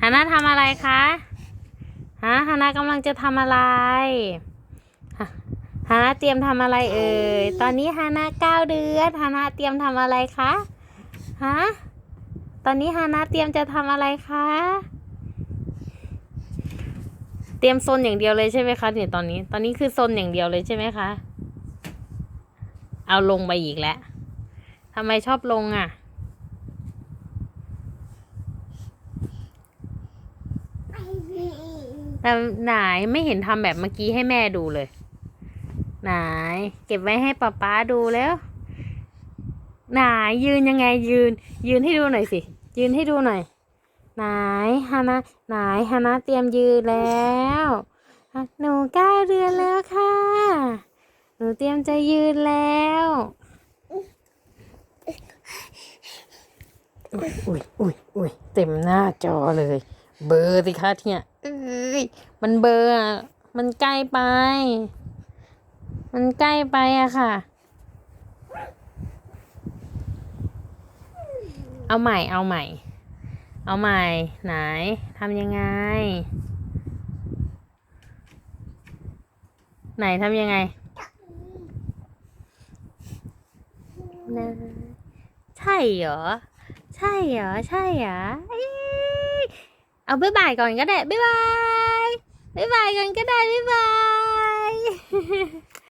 ฮานาทำอะไรคะฮะฮานากำลังจะทำอะไรฮานาเตรียมทำอะไรเอ่ย ตอนนี้ฮานาเก้าเดือนฮานาเตรียมทำอะไรคะ ฮะ ตอนนี้ฮานาเตรียมจะทำอะไรคะ เตรียมโซนอย่างเดียวเลยใช่ไหมคะเนี่ยตอนนี้ ตอนนี้คือโซนอย่างเดียวเลยใช่ไหมคะ เอาลงไปอีกแล้วทำไมชอบลงอะ แต่ไหนไม่เห็นทำแบบเมื่อกี้ให้แม่ดูเลย ไหน เก็บไว้ให้ป๊าป๊าดูแล้ว ไหนยืนยังไงยืน ยืนให้ดูหน่อยสิ ยืนให้ดูหน่อย ไหนฮานะไหนฮานะเตรียมยืนแล้วหนูเก้าเดือนแล้วค่ะ หนูเตรียมจะยืนแล้วอุ้ยอุ้ยอุ้ยอุ้ยเต็มหน้าจอเลย เบอร์สิคะเนี่ยเอ้ยมันเบอร์อะมันใกล้ไป มันใกล้ไปอะค่ะ เอาใหม่เอาใหม่ เอาใหม่ ไหนทำยังไง ไหนทำยังไงนะใช่เหรอ ใช่เหรอ ใช่เหรอเอ้ย เอาบ๊ายบายก่อนก็ได้